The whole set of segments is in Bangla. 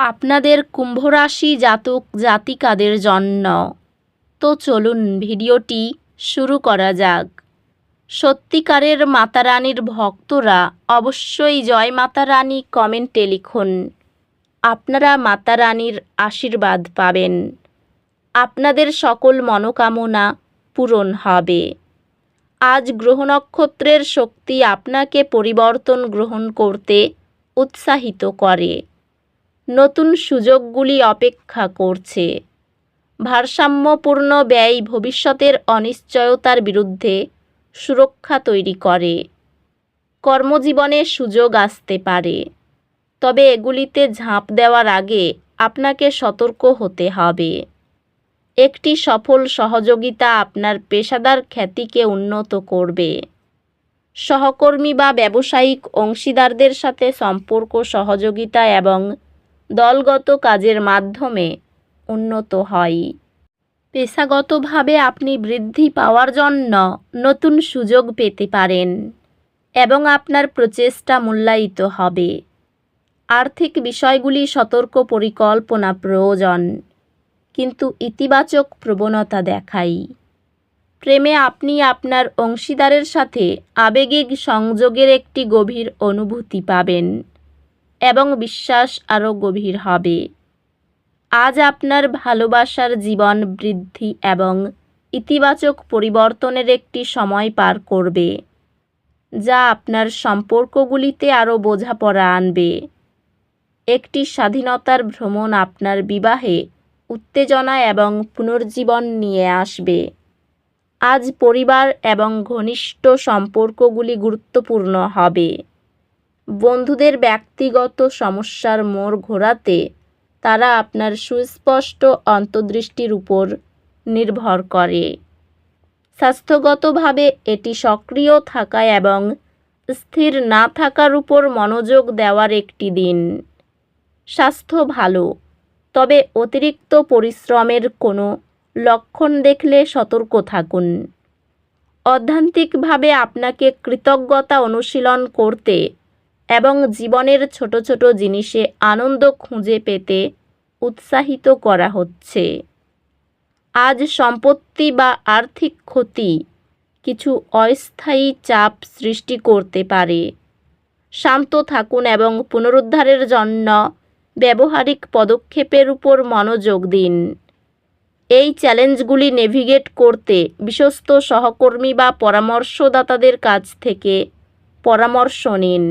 আপনাদের কুম্ভরাশি জাতক জাতিকাদের জন্য। তো চলুন ভিডিওটি শুরু করা যাক। সত্যিকারের মাতারানীর ভক্তরা অবশ্যই জয় মাতারানী কমেন্টে লিখুন। আপনারা মাতারানীর আশীর্বাদ পাবেন। আপনাদের সকল মনোকামনা পূরণ হবে। আজ গ্রহ নক্ষত্রের শক্তি আপনাকে পরিবর্তন গ্রহণ করতে উৎসাহিত করে। নতুন সুযোগগুলি অপেক্ষা করছে। ভারসাম্যপূর্ণ ব্যয় ভবিষ্যতের অনিশ্চয়তার বিরুদ্ধে সুরক্ষা তৈরি করে। কর্মজীবনে সুযোগ আসতে পারে। তবে এগুলিতে ঝাঁপ দেওয়ার আগে আপনাকে সতর্ক হতে হবে। একটি সফল সহযোগিতা আপনার পেশাদার খ্যাতিকে উন্নত করবে। সহকর্মী বা ব্যবসায়িক অংশীদারদের সাথে সম্পর্ক, সহযোগিতা এবং দলগত কাজের মাধ্যমে উন্নত হয়। পেশাগতভাবে আপনি বৃদ্ধি পাওয়ার জন্য নতুন সুযোগ পেতে পারেন এবং আপনার প্রচেষ্টা মূল্যায়িত হবে। আর্থিক বিষয়গুলি সতর্ক পরিকল্পনা প্রয়োজন, কিন্তু ইতিবাচক প্রবণতা দেখাই প্রেমে আপনি আপনার অংশীদারের সাথে আবেগিক সংযোগের একটি গভীর অনুভূতি পাবেন। এবং বিশ্বাস আরও গভীর হবে। আজ আপনার ভালোবাসার জীবন বৃদ্ধি এবং ইতিবাচক পরিবর্তনের একটি সময় পার করবে, যা আপনার সম্পর্কগুলিতে আরও বোঝাপড়া আনবে। একটি স্বাধীনতার ভ্রমণ আপনার বিবাহে উত্তেজনা এবং পুনর্জীবন নিয়ে আসবে। আজ পরিবার এবং ঘনিষ্ঠ সম্পর্কগুলি গুরুত্বপূর্ণ হবে। বন্ধুদের ব্যক্তিগত সমস্যার মোড় ঘোরাতে তারা আপনার সুস্পষ্ট অন্তর্দৃষ্টির উপর নির্ভর করে। স্বাস্থ্যগতভাবে এটি সক্রিয় থাকা এবং স্থির না থাকার উপর মনোযোগ দেওয়ার একটি দিন। স্বাস্থ্য ভালো, তবে অতিরিক্ত পরিশ্রমের কোনো লক্ষণ দেখলে সতর্ক থাকুন। অধ্যান্তিকভাবে আপনাকে কৃতজ্ঞতা অনুশীলন করতে এবং জীবনের ছোট ছোট জিনিসে আনন্দ খুঁজে পেতে উৎসাহিত করা হচ্ছে। আজ সম্পত্তি বা আর্থিক ক্ষতি কিছু অস্থায়ী চাপ সৃষ্টি করতে পারে। শান্ত থাকুন এবং পুনরুদ্ধারের জন্য ব্যবহারিক পদক্ষেপের উপর মনোযোগ দিন। এই চ্যালেঞ্জগুলি নেভিগেট করতে বিশ্বস্ত সহকর্মী বা পরামর্শদাতাদের কাছ থেকে পরামর্শ নিন।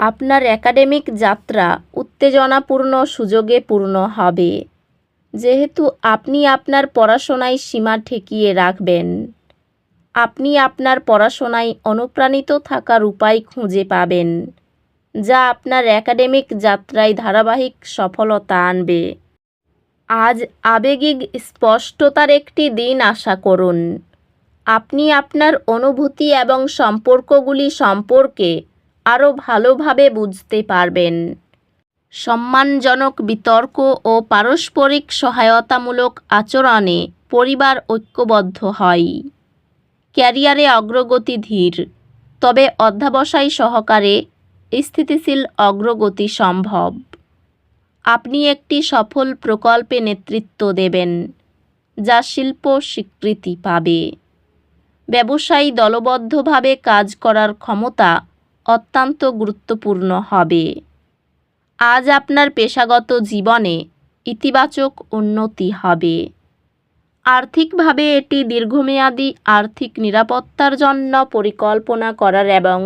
আপনার একাডেমিক যাত্রা উত্তেজনাপূর্ণ সুযোগে পূর্ণ হবে। যেহেতু আপনি আপনার পড়াশোনায় সীমা ঠেকিয়ে রাখবেন। আপনি আপনার পড়াশোনায় অনুপ্রাণিত থাকার উপায় খুঁজে পাবেন, যা আপনার একাডেমিক যাত্রায় ধারাবাহিক সফলতা আনবে। আজ আবেগিক স্পষ্টতার একটি দিন আশা করুন। আপনি আপনার অনুভূতি এবং সম্পর্কগুলি সম্পর্কে আরও ভালোভাবে বুঝতে পারবেন। সম্মানজনক বিতর্ক ও পারস্পরিক সহায়তামূলক আচরণে পরিবার ঐক্যবদ্ধ হয়। ক্যারিয়ারে অগ্রগতি ধীর, তবে অধ্যাবসায় সহকারে স্থিতিশীল অগ্রগতি সম্ভব। আপনি একটি সফল প্রকল্পে নেতৃত্ব দেবেন, যা শিল্প স্বীকৃতি পাবে। ব্যবসায়ী দলবদ্ধভাবে কাজ করার ক্ষমতা অত্যন্ত গুরুত্বপূর্ণ হবে। আজ আপনার পেশাগত জীবনে ইতিবাচক উন্নতি হবে। আর্থিকভাবে এটি দীর্ঘমেয়াদী আর্থিক নিরাপত্তার জন্য পরিকল্পনা করার এবং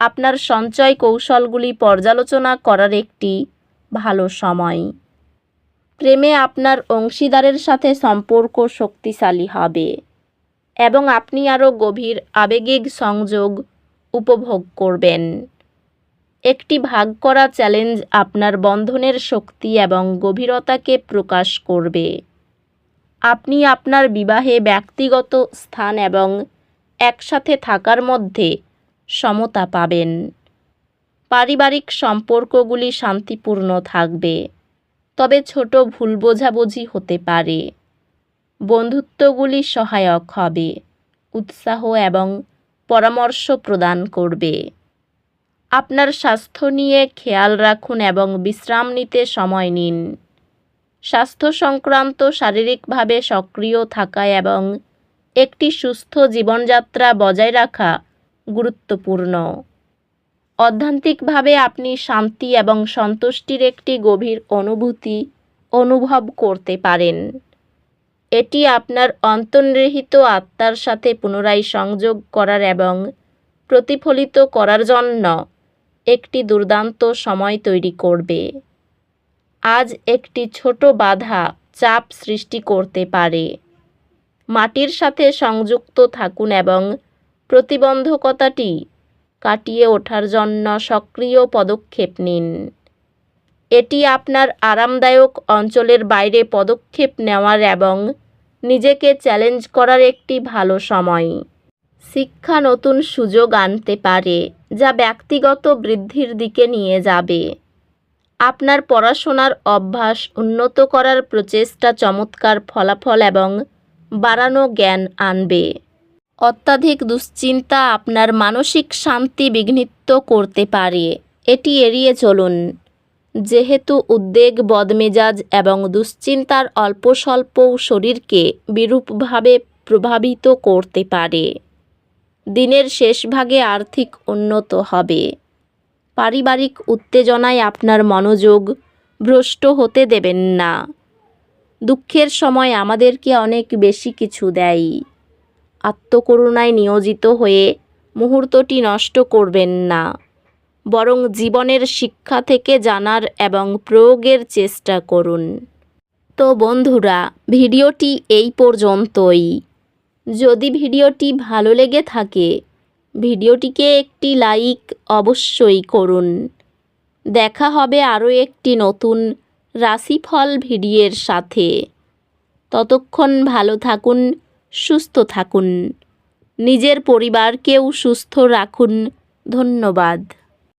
আপনার সঞ্চয় কৌশলগুলি পর্যালোচনা করার একটি ভালো সময়। প্রেমে আপনার অংশীদারের সাথে সম্পর্ক শক্তিশালী হবে এবং আপনি আরও গভীর আবেগিক সংযোগ উপভোগ করবেন। একটি ভাগ করা চ্যালেঞ্জ আপনার বন্ধনের শক্তি এবং গভীরতাকে প্রকাশ করবে। আপনি আপনার বিবাহে ব্যক্তিগত স্থান এবং একসাথে থাকার মধ্যে সমতা পাবেন। পারিবারিক সম্পর্কগুলি শান্তিপূর্ণ থাকবে, তবে ছোট ভুল বোঝাবুঝি হতে পারে। বন্ধুত্বগুলি সহায়ক হবে। উৎসাহ এবং পরামর্শ প্রদান করবে। আপনার স্বাস্থ্য নিয়ে খেয়াল রাখুন এবং বিশ্রাম নিতে সময় নিন। স্বাস্থ্য সংক্রান্ত শারীরিকভাবে সক্রিয় থাকা এবং একটি সুস্থ জীবনযাত্রা বজায় রাখা গুরুত্বপূর্ণ। অধ্যান্তিকভাবে আপনি শান্তি এবং সন্তুষ্টির একটি গভীর অনুভূতি অনুভব করতে পারেন। এটি আপনার অন্তর্নিহিত আত্মার সাথে পুনরায় সংযোগ করার এবং প্রতিফলিত করার জন্য একটি দুর্দান্ত সময় তৈরি করবে। আজ একটি ছোট বাধা চাপ সৃষ্টি করতে পারে। মাটির সাথে সংযুক্ত থাকুন এবং প্রতিবন্ধকতাটি কাটিয়ে ওঠার জন্য সক্রিয় পদক্ষেপ নিন। এটি আপনার আরামদায়ক অঞ্চলের বাইরে পদক্ষেপ নেওয়ার এবং নিজেকে চ্যালেঞ্জ করার একটি ভালো সময়। শিক্ষা নতুন সুযোগ আনতে পারে, যা ব্যক্তিগত বৃদ্ধির দিকে নিয়ে যাবে। আপনার পড়াশোনার অভ্যাস উন্নত করার প্রচেষ্টা চমৎকার ফলাফল এবং বাড়ানো জ্ঞান আনবে। অত্যাধিক দুশ্চিন্তা আপনার মানসিক শান্তি বিঘ্নিত করতে পারে। এটি এড়িয়ে চলুন। যেহেতু উদ্বেগ, বদমেজাজ এবং দুশ্চিন্তার অল্প স্বল্পও শরীরকে বিরূপভাবে প্রভাবিত করতে পারে। দিনের শেষ ভাগে আর্থিক উন্নত হবে। পারিবারিক উত্তেজনায় আপনার মনোযোগ ভ্রষ্ট হতে দেবেন না। দুঃখের সময় আমাদেরকে অনেক বেশি কিছু দেয়। আত্মকরুণায় নিয়োজিত হয়ে মুহূর্তটি নষ্ট করবেন না। বরং জীবনের শিক্ষা থেকে জানার এবং প্রয়োগের চেষ্টা করুন। তো বন্ধুরা, ভিডিওটি এই পর্যন্তই। যদি ভিডিওটি ভালো লেগে থাকে, ভিডিওটিকে একটি লাইক অবশ্যই করুন। দেখা হবে আরও একটি নতুন রাশিফল ভিডিওর সাথে। ততক্ষণ ভালো থাকুন, সুস্থ থাকুন। নিজের পরিবারকেও সুস্থ রাখুন। ধন্যবাদ।